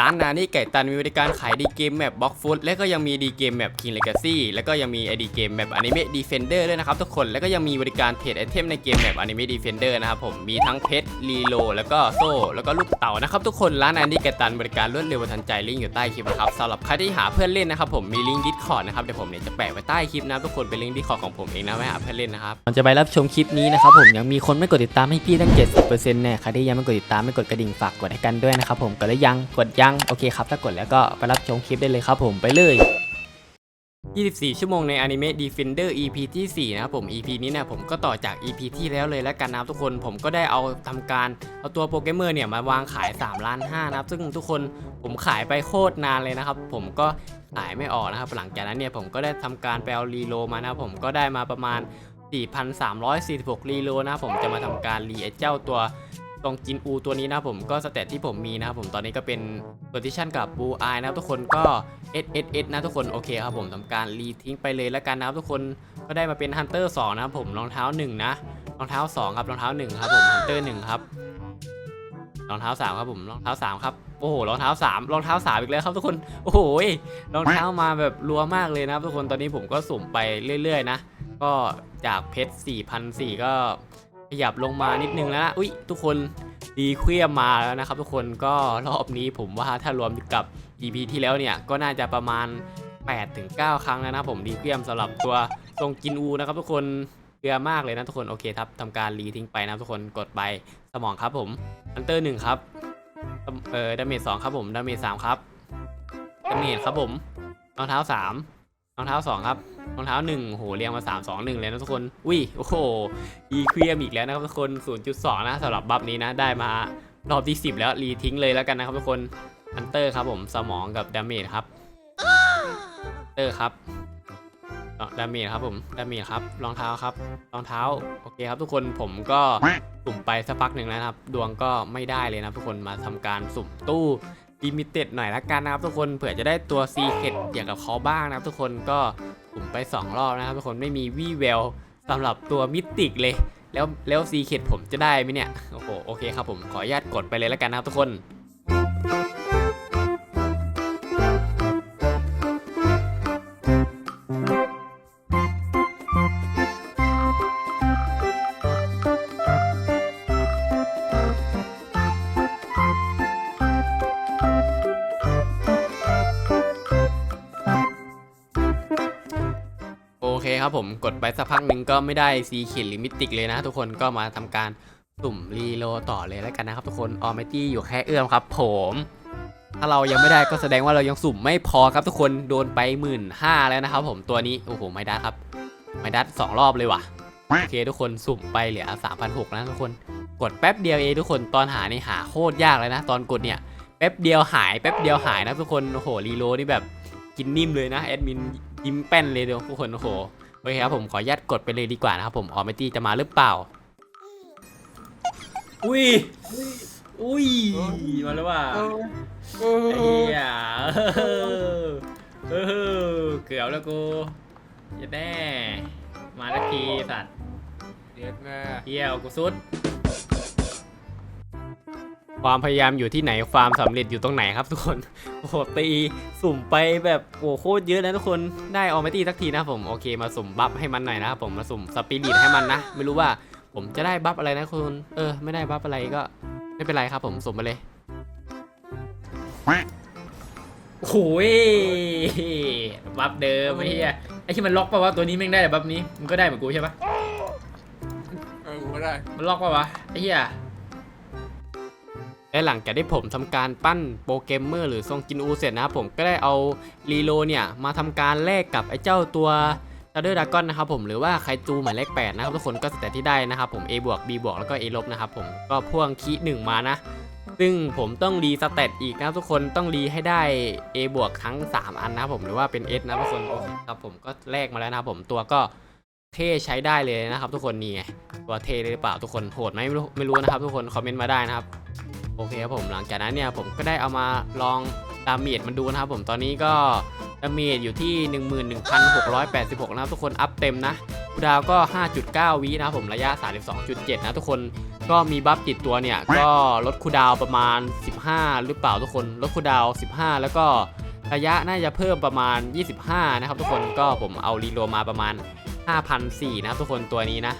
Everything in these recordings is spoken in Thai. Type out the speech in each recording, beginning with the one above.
ร้านนานี่ไก่ตันมีบริการขายดีเกมแมปบล็อกฟุตและก็ยังมีดีเกมแมปคิงเลกาซี่แล้วก็ยังมีไอดีเกมแมปอนิเมะดีเฟนเดอร์ด้วยนะครับทุกคนแล้วก็ยังมีบริการเทรดไอเทมในเกมแมปอนิเมะดีเฟนเดอร์นะครับผมมีทั้งเพชรรีโลแล้วก็โซ่แล้วก็ลูกเต่านะครับทุกคนร้านนานี่ไก่ตันบริการรวดเร็วทันใจลิงก์อยู่ใต้คลิปนะครับสำหรับใครที่หาเพื่อนเล่นนะครับผมมีลิงก์ดิสคอร์ดนะครับเดี๋ยวผมเนี่ยจะแปะไว้ใต้คลิปนะทุกคนเป็นลิงก์ดิสคอร์ดของผมเองนะไว้หาเพื่อนเล่นนะครับก่อนจะไปรับชมคลิปนี้นะครับผมยังมีคนไม่กดติดตามให้พี่ตั้ง 70%แน่ใครที่ยังไม่กดติดตามไม่กดกระดิ่งฝากกดให้กันด้วยนะครับผมกดแล้วยังกดยังโอเคครับ ถ้ากดแล้วก็ไปรับชมคลิปได้เลยครับผมไปเลย 24 ชั่วโมงใน Anime Defender EP ที่ 4 นะครับผม EP นี้เนี่ยผมก็ต่อจาก EP ที่แล้วเลยแล้วกันนะครับทุกคนผมก็ได้เอาทำการเอาตัวโปเกมอร์เนี่ยมาวางขาย3ล้าน5นะครับ ซึ่งทุกคนผมขายไปโคตรนานเลยนะครับ ผมก็ขายไม่ออกนะครับหลังจากนั้นเนี่ยผมก็ได้ทำการไปเอารีโลมานะครับผมก็ได้มาประมาณ 4,346รีโลนะครับผมจะมาทำการรีไอเจ้าตัว ตรงจินอูตัวนี้นะผมก็สเตตที่ผมมีนะครับผมตอนนี้ก็เป็นโพซิชันกับบูอายนะครับทุกคนก็ S S S นะทุกคนโอเคครับผมทำการรีทิ้งไปเลยแล้วกันนะครับทุกคนก็ได้มาเป็น Hunter 2นะครับผมรองเท้า1นะรองเท้า2ครับรองเท้า1ครับผม Hunter 1ครับรองเท้า3ครับผมรองเท้า3ครับโอ้โหรองเท้า3รองเท้า3อีกแล้วครับทุกคนโอ้โหรองเท้ามาแบบรัวมากเลยนะครับทุกคนตอนนี้ผมก็สุ่มไปเรื่อย ๆ นะ ก็จากเพชร4,004ก็ ขยับลงมานิดนึงแล้วนะอุ้ยทุกคนดีเคลียร์มาแล้วนะครับ ทุกคนก็รอบนี้ผมว่าถ้ารวมกับ EP ที่แล้วเนี่ยก็น่าจะประมาณ 8-9ครั้งแล้วนะผมดีเคลียมสำหรับตัวทรงกินอูนะครับ ทุกคนเกลือมากเลยนะทุกคนโอเคครับทำการรีทิ้งไปนะทุกคนกดไปสมองครับผมอันเตอร์หนึ่งครับเออดาเมจสองครับผมดาเมจสามครับดาเมจครับผมรองเท้าสาม รองเท้าสองครับรองเท้าหนึ่งโหเรียงมาสามสองหนึ่งเลยนะทุกคนอุ้ยโอ้โหดีเคียมอีกแล้วนะครับทุกคน0.2นนะสำหรับบัฟนี้นะได้มารอบที่10แล้วรีทิ้งเลยแล้วกันนะครับทุกคนฮันเตอร์ครับผมสมองกับดาเมจครับเตอร์ครับดาเมจครับผมดาเมจครับรองเท้าครับรองเท้าโอเคครับทุกคนผมก็สุ่มไปสักพักหนึ่งแล้วครับ ดวงก็ไม่ได้เลยนะทุกคนมาทำการสุ่มตู้ ลิมิเต็ดหน่อยละกันนะครับทุกคนเผื่อจะได้ตัวซีเคดอย่างกับเขาบ้างนะครับทุกคนก็สุ่มไป 2 รอบนะครับทุกคนไม่มีวี่แววสำหรับตัวมิติกเลย แล้วแล้วซีเคดผมจะได้ไหมเนี่ยโอ้โหโอเคครับผมขออนุญาตกดไปเลยละกันนะครับทุกคน ครับผมกดไปสักพักหนึ่งก็ไม่ได้ซีเขียนลิมิติกเลยนะ ทุกคนก็มาทำการสุ่มรีโลต่อเลยแล้วกันนะครับทุกคนออมเมตี้อยู่แค่เอื้อมครับ ผม ถ้าเรายังไม่ได้ก็แสดงว่าเรายังสุ่มไม่พอครับทุกคนโดนไปหมื่นห้าแล้วนะครับผมตัวนี้โอ้โหไม่ได้ครับ ไม่ได้สองรอบเลยว่ะโอเคทุกคนสุ่มไปเหลือ3,600นะทุกคนกดแป๊บเดียวเองทุกคนตอนหานี่หาโคตรยากเลยนะ ตอนกดเนี่ยแป๊บเดียวหายแป๊บเดียวหายนะทุกคนโอ้โหรีโลนี่แบบกินนิ่มเลยนะแอดมินยิ้มแป้นเลยเดียวทุกคนโอ้โห โอเคครับผมขออนุญาตกดไปเลยดีกว่านะครับผมออมเมตี้จะมาหรือเปล่า อุ้ย อุ้ย มาแล้วว่าเออไอ้เหี้ยเออเออเกือบแล้วกูอย่าแน่มาทักทีสัตว์เด็ดแม่เหี้ยกูสุด ความพยายามอยู่ที่ไหนความสำเร็จอยู่ตรงไหนครับทุกคน โอ้โหตีสุ่มไปแบบโอ้โหโคตรเยอะนะทุกคนได้ออมตีสักทีนะครับผมโอเคมาสุ่มบัฟให้มันหน่อยนะครับผมมาสุ่มสปิริตให้มันนะ ไม่รู้ว่าผมจะได้บัฟอะไรนะคุณเออ ไม่ได้บัฟอะไรก็ไม่เป็นไรครับผมสุ่มไปเลยโอ้โหยบัฟเดิมไอ้เหี้ยไอ้ที่มันล็อกป่าวะตัวนี้แม่งได้แต่บัฟนี้มันก็ได้เหมือนกูใช่ปะเออกูก็ได้ มันล็อกป่าวะไอ้เหี้ย และหลังจากที่ผมทำการปั้นโปรเกมเมอร์หรือทรงกินอูเสร็จนะครับผมก็ได้เอารีโลเนี่ยมาทำการแลกกับไอ้เจ้าตัวชาร์เดอร์ดากอนนะครับผมหรือว่าไคจูหมายเลข8นะครับทุกคนก็สแตทที่ได้นะครับผม A บวก B บวกแล้วก็ A ลบนะครับผมก็พ่วงคีหนึ่งมานะ ซึ่งผมต้องรีสเตตอีกนะครับทุกคนต้องรีให้ได้ A บวกทั้ง 3 อันนะครับผมหรือว่าเป็น S นะทุกคนครับผมก็แลกมาแล้วนะครับผมตัวก็เท่ใช้ได้เลยนะครับ ทุกคนนี่ไงตัวเท่เลยหรือเปล่าทุกคนโหดไหมไม่รู้ไม่รู้นะครับ ทุกคนคอมเมนต์มาได้นะครับ โอเคครับผมหลังจากนั้นเนี่ยผมก็ได้เอามาลองดาเมจมันดูนะครับผมตอนนี้ก็ดาเมจอยู่ที่ 11,686 นะครับทุกคนอัพเต็มนะคูดาวก็ 5.9 วินะครับผมระยะ 32.7 นะทุกคนก็มีบัฟติดตัวเนี่ย ก็ลดคูดาวประมาณ 15 หรือเปล่าทุกคนลดคูดาว 15 แล้วก็ระยะน่าจะเพิ่มประมาณ 25 นะครับทุกคนก็ผมเอารีโลมาประมาณ5,400นะครับทุกคนตัวนี้นะ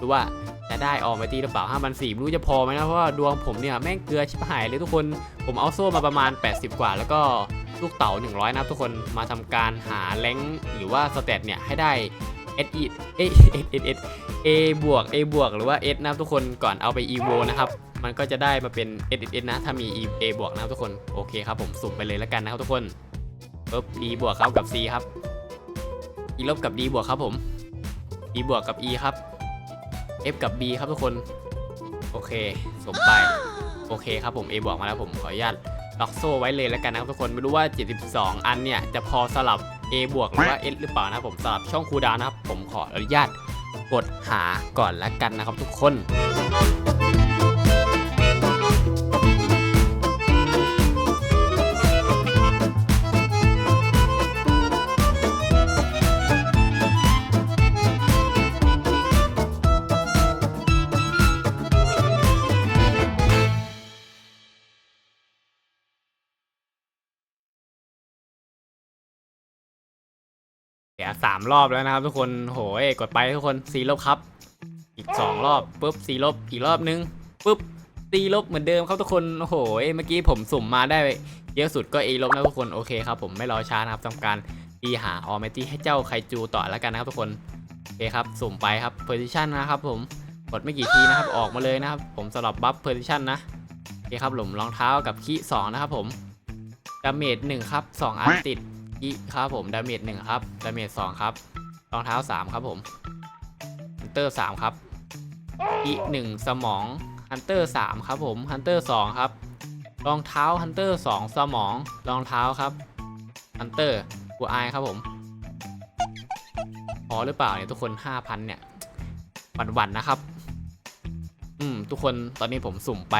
ดูว่า จะได้ออกมาตีหรือเปล่า5,400ไม่รู้จะพอไหมนะเพราะว่าดวงผมเนี่ยแม่งเกลือชิบหายเลยทุกคนผมเอาโซ่มาประมาณ 80 กว่า แล้วก็ลูกเต๋า100นะทุกคนมาทำการหาแรงหรือว่าสเตตเนี่ยให้ได้ S E เอ S S S A บวก A บวกหรือว่า S นะทุกคนก่อนเอาไป EVO นะครับมันก็จะได้มาเป็น S S S นะถ้ามี E A บวกนะทุกคนโอเคครับผมสุ่มไปเลยแล้วกันนะครับทุกคนปึ๊บ E บวกครับกับ C ครับ E ลบกับ D บวกครับผม E บวกกับ E ครับ F กับ B ครับทุกคน โอเคสุ่มไปโอเคครับผม A บวกมาแล้วผมขออนุญาตล็อกโซ่ไว้เลยแล้วกันนะครับทุกคนไม่รู้ว่า 72 อันเนี่ยจะพอสลับ A บวกหรือว่า S หรือเปล่านะครับผมสำหรับช่องคูลดาวน์นะครับผมขออนุญาตกดหาก่อนแล้วกันนะครับทุกคน เสียสามรอบแล้วนะครับทุกคน โหยกดไปทุกคนสี่ลบครับ อีกสองรอบปุ๊บสี่ลบอีกรอบนึงปุ๊บสี่ลบเหมือนเดิมครับทุกคน โอ้โหยเมื่อกี้ผมสุ่มมาได้เยอะสุดก็เอลบนะทุกคน โอเคครับผมไม่รอช้านะครับทำการตีหาออเมตี้ให้เจ้าไคจูต่อแล้วกันนะครับทุกคน โอเคครับสุ่มไปครับโพอร์ซิชันนะครับผม กดไม่กี่ทีนะครับออกมาเลยนะครับ ผมสลับบัฟโพอร์ซิชันนะ โอเคครับหลุมรองเท้ากับคีสองนะครับผมดาเมจหนึ่งครับสองอันติด อีครับผมดาเมจหนึ่งครับดาเมจสองครับรองเท้าสามครับผมฮันเตอร์สามครับอีหนึ่งสมองฮันเตอร์สามครับผมฮันเตอร์สองครับรองเท้าฮันเตอร์สองสมองรองเท้าครับฮันเตอร์กูอายครับผมพอหรือเปล่าเนี่ยทุกคน5,000เนี่ยหวันๆนะครับ อืม ทุกคนตอนนี้ผมสุ่มไป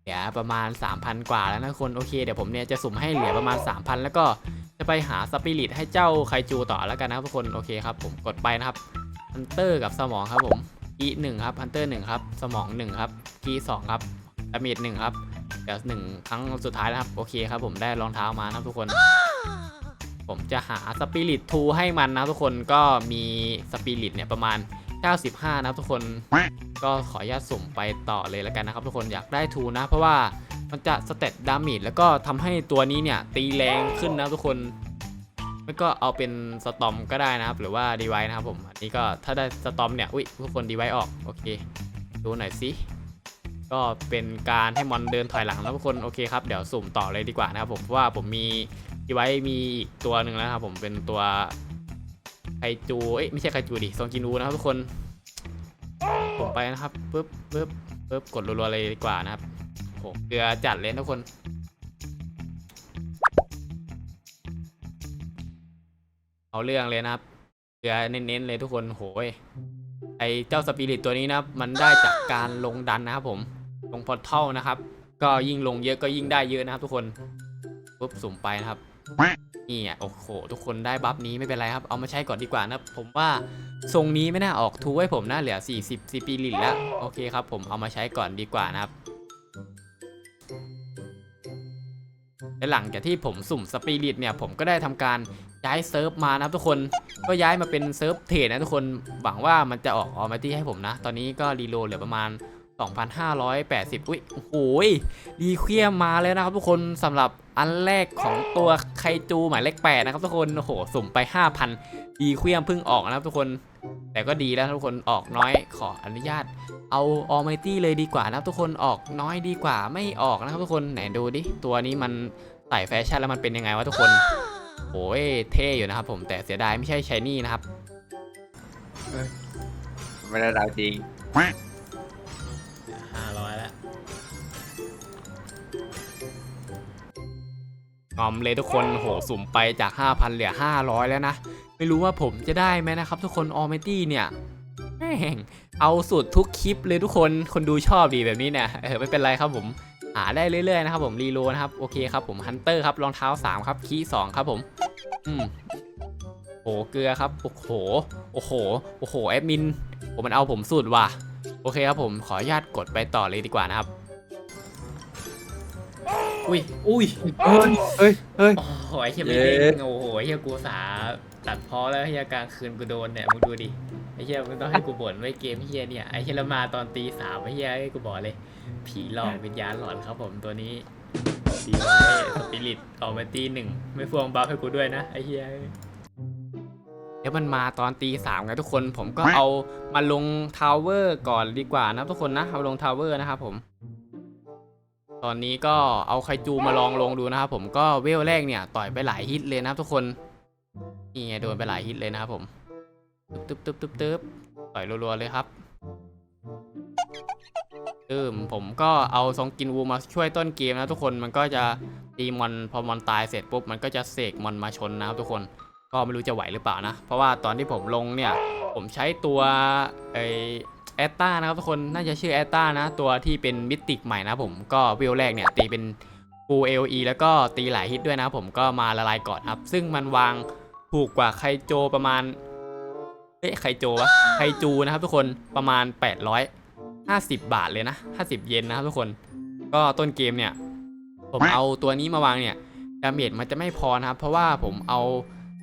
เหลือประมาณ 3,000 กว่าแล้วนะทุกคนโอเคเดี๋ยวผมเนี่ยจะสุ่มให้เหลือประมาณ 3,000 แล้วก็ จะไปหาสปิริตให้เจ้าไคจูต่อแล้วกันนะครับทุกคนโอเคครับผมกดไปนะครับฮันเตอร์กับสมองครับผมกีหนึ่งครับฮันเตอร์หนึ่งครับสมองหนึ่งครับกีสองครับดาเมจหนึ่งครับเดี๋ยวหนึ่งครั้งสุดท้ายนะครับโอเคครับผมได้รองเท้ามานะครับทุกคน ผมจะหาสปิริตทูให้มันนะทุกคนก็มีสปิริตเนี่ยประมาณ 95 นะครับทุกคน ก็ขออนุญาตสุ่มไปต่อเลยแล้วกันนะครับทุกคนอยากได้ทูนะเพราะว่า มันจะสเตตดามิดแล้วก็ทำให้ตัวนี้เนี่ยตีแรงขึ้นนะทุกคนไม่ก็เอาเป็นสตอมก็ได้นะครับ หรือว่าดีไวนะครับผม อันนี้ก็ถ้าได้สตอมเนี่ย อุ้ยทุกคนดีไวออก โอเค ดูหน่อยสิ ก็เป็นการให้มอนเดินถอยหลังนะทุกคน โอเคครับ เดี๋ยวสุ่มต่อเลยดีกว่านะครับผมเพราะว่าผมมีดีไวมีอีกตัวหนึ่งแล้วครับผม เป็นตัวไคจู เอ้ยไม่ใช่ไคจูดิซองกินูนะครับทุกคน ผมไปนะครับปึ๊บปึ๊บปึ๊บกดรัวๆเลยดีกว่านะครับ โหเกลือจัดเลยทุกคน เอาเรื่องเลยนะครับเกลือเน้นๆเลยทุกคนโหยไอเจ้าสปิริตตัวนี้นะครับมันได้จากการลงดันนะครับผม ลงพอร์ทัลนะครับ ก็ยิ่งลงเยอะก็ยิ่งได้เยอะนะครับทุกคนปุ๊บสุ่มไปนะครับนี่อะโอ้โห ทุกคนได้บัฟนี้ไม่เป็นไรครับ เอามาใช้ก่อนดีกว่านะ ผมว่าทรงนี้ไม่น่าออกทูให้ผมน่าเหลือ 40 CP ลิตแล้ว โอเคครับ ผมเอามาใช้ก่อนดีกว่านะครับ และหลังจากที่ผมสุ่มสปิริตเนี่ยผมก็ได้ทำการย้ายเซิร์ฟมานะครับทุกคน ก็ย้ายมาเป็นเซิร์ฟเทรดนะทุกคนหวังว่ามันจะออกออมาที่ให้ผมนะ ตอนนี้ก็รีโหลดเหลือประมาณ 2,580 อุ้ยโอ้โหรีเคียมมาแล้วนะครับทุกคนสำหรับอันแรกของตัวไคจูหมายเลขแปดนะครับทุกคน โอ้โห สุ่มไป 5,000 ดีเคลียมเพิ่งออกนะครับทุกคน แต่ก็ดีแล้วทุกคนออกน้อยขออนุญาต เอาออม i ตี้เลยดีกว่านะครับทุกคนออกน้อยดีกว่าไม่ออกนะครับทุกคนไหนดูดิ ตัวนี้มันใส่แฟชั่นแล้วมันเป็นยังไงวะทุกคนโอ้ยเท่อยู่นะครับผมแต่เสียดายไม่ใช่ชายนี่นะครับไม่ได้ดาวจริง งอมเลยทุกคนโหสุ่มไปจาก 5,000 เหลือ 500 แล้วนะ ไม่รู้ว่าผมจะได้ไหมนะครับ ทุกคนออม i ตี้เนี่ยแม่งเอาสุดทุกคลิปเลยทุกคนคนดูชอบดีแบบนี้เนี่ยเออไม่เป็นไรครับผมหาได้เรื่อยๆนะครับผมรีโลนะครับโอเคครับผมฮันเตอร์ครับรองเท้า 3 ครับคีย์2ครับผม อืมโหเกลือครับโอ้โหโอ้โหโอ้โหแอดมินผมมันเอาผมสุดว่ะโอเคครับผมขออนุญาตกดไปต่อเลยดีกว่านะครับ อุ้ยอุ้ยเฮ้ยเฮ้ยเฮ้ยโอ้โหไอ้เฮียไม่เด้งโอ้โหไอ้เฮียกูสาตัดพอแล้วไอ้เฮียกลางคืนกูโดนเนี่ยมึงดูดิไอ้เฮียมึงต้องให้กูบ่นไว้เกมเฮียเนี่ยไอ้เฮียแล้วมาตอนตีสามไอ้เฮียไอ้กูบอกเลย ผีหลอกวิญญาณหลอนครับผมตัวนี้ดีไว้สปิริตออกมาตีหนึ่งไม่ฟวงบัฟให้กูด้วยนะไอ้เฮียเดี๋ยวมันมาตอนตีสามไงทุกคนผมก็เอามาลงทาวเวอร์ก่อนดีกว่านะทุกคนนะเอาลงทาวเวอร์นะครับผม ตอนนี้ก็เอาไคจูมาลองลงดูนะครับผมก็เวลแรกเนี่ยต่อยไปหลายฮิตเลยนะครับทุกคนนี่ไงโดนไปหลายฮิตเลยนะครับผมตึ๊บตึ๊บตึ๊บตึ๊บต่อยรัวๆเลยครับเติมผมก็เอาซองกินวูมาช่วยต้นเกมนะทุกคนมันก็จะตีมอนพอมอนตายเสร็จปุ๊บมันก็จะเสกมอนมาชนนะครับทุกคนก็ไม่รู้จะไหวหรือเปล่านะ เพราะว่าตอนที่ผมลงเนี่ย ผมใช้ตัวไอ แอตตานะครับทุกคนน่าจะชื่อแอตตานะ ตัวที่เป็นมิติกใหม่นะผมก็วิวแรกเนี่ยตีเป็นฟูเอลีแล้วก็ตีหลายฮิตด้วยนะผมก็มาละลายก่อนครับ ซึ่งมันวางถูกกว่าไคโจประมาณเอ๊ะไคโจวะไคจูนะครับทุกคนประมาณ 850 บาทเลยนะ 50 เยนนะครับทุกคน ก็ต้นเกมเนี่ย ผมเอาตัวนี้มาวางเนี่ยดาเมจมันจะไม่พอนะครับ เพราะว่าผมเอา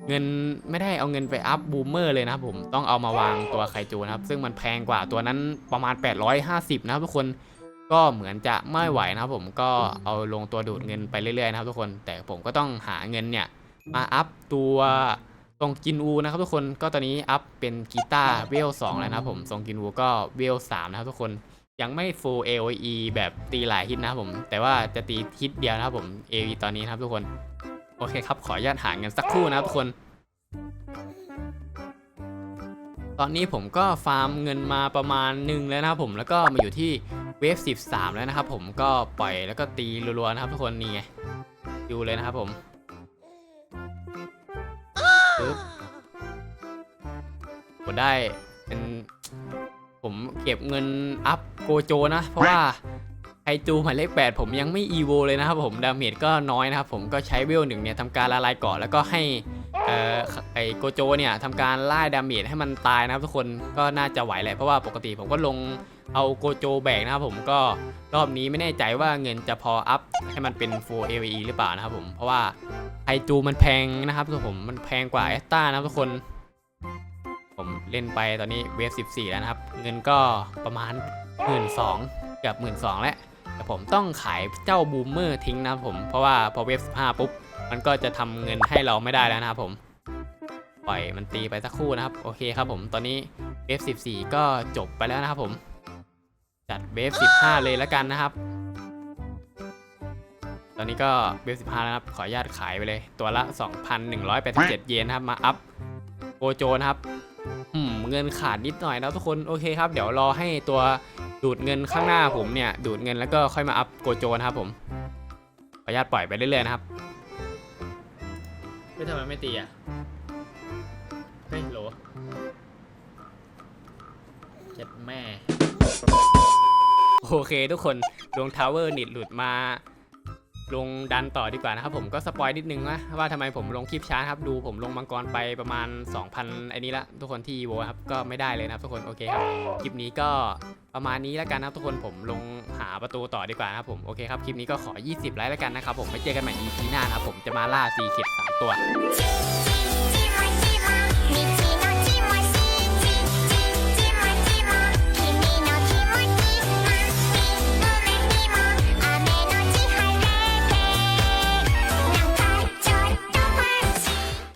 เงินไม่ได้เอาเงินไปอัพบูมเมอร์เลยนะครับผมต้องเอามาวางตัวไคจูนะครับ ซึ่งมันแพงกว่าตัวนั้นประมาณ 850 นะครับทุกคนก็เหมือนจะไม่ไหวนะครับผมก็เอาลงตัวดูดเงินไปเรื่อยๆนะครับทุกคนแต่ผมก็ต้องหาเงินเนี่ยมาอัพตัวตรงกินอูนะครับทุกคนก็ตอนนี้อัพเป็นกีตาร์เวล2แล้วนะครับผมทรงกินอูก็เวล3นะครับทุกคนยังไม่ full AOE แบบตีหลายฮิตนะครับผม แต่ว่าจะตีฮิตเดียวนะครับผม AOE ตอนนี้นะครับทุกคน โอเคครับ ขออนุญาตหาเงินสักครู่นะครับทุกคน ตอนนี้ผมก็ฟาร์มเงินมาประมาณหนึ่งแล้วนะครับผมแล้วก็มาอยู่ที่เวฟ13 แล้วนะครับผมก็ปล่อยแล้วก็ตีรัวๆนะครับทุกคนนี่ไงดูเลยนะครับผมปึ๊บผมได้เป็นผมเก็บเงินอัพโกโจนะ เพราะว่า ไคจูหมายเลข8ผมยังไม่อีโวเลยนะครับผมดาเมจก็น้อยนะครับผมก็ใช้เวลหนึ่งเนี่ยทำการละลายเกาะแล้วก็ให้เอ่อไอโกโจเนี่ยทำการไล่ดาเมจให้มันตายนะครับทุกคนก็น่าจะไหวแหละเพราะว่าปกติผมก็ลงเอาโกโจแบกนะครับผมก็รอบนี้ไม่แน่ใจว่าเงินจะพออัพให้มันเป็น full AVE หรือเปล่านะครับผมเพราะว่าไคจูมันแพงนะครับทุกผมมันแพงกว่าเอสตานะครับทุกคนผมเล่นไปตอนนี้เวฟ14 แล้วนะครับ เงินก็ประมาณ 1 2ื่นสองเกือบหมื่นสองแล้ว ผมต้องขายเจ้าบูมเมอร์ทิ้งนะครับผมเพราะว่าพอเวฟ15ปุ๊บมันก็จะทำเงินให้เราไม่ได้แล้วนะครับผมปล่อยมันตีไปสักครู่นะครับโอเคครับผมตอนนี้เวฟ14 ก็จบไปแล้วนะครับผมจัดเวฟ15 เลยแล้วกันนะครับ ตอนนี้ก็เวฟ15 แล้วนะครับ ขออนุญาตขายไปเลย ตัวละ 2,187 เยนนะครับ มาอัพโกโจนะครับเงินขาดนิดหน่อยนะทุกคน โอเคครับ เดี๋ยวรอให้ตัว ดูดเงินข้างหน้าผมเนี่ย ดูดเงินแล้วก็ค่อยมาอัพโกโจนะครับผมขออนุญาตปล่อยไปเรื่อยๆนะครับไม่ทำไมไม่ตีอะเฮ้ยโหลเจ็ดแม่ โอเคทุกคนลงทาวเวอร์นิดหลุดมา ลงดันต่อดีกว่านะครับผมก็สปอยนิดนึงนะว่าทำไมผมลงคลิปช้าครับดูผมลงมังกรไปประมาณ 2,000ไอ้นี้ละทุกคนที่โวครับก็ไม่ได้เลยนะครับทุกคนโอเคครับคลิปนี้ก็ประมาณนี้แล้วกันนะครับทุกคนผมลงหาประตูต่อดีกว่านะครับผมโอเคครับคลิปนี้ก็ขอ 20 ไลค์แล้วกันนะครับผมไว้เจอกันใหม่ EP หน้านะครับผมจะมาล่าซีเข็ดสามตัว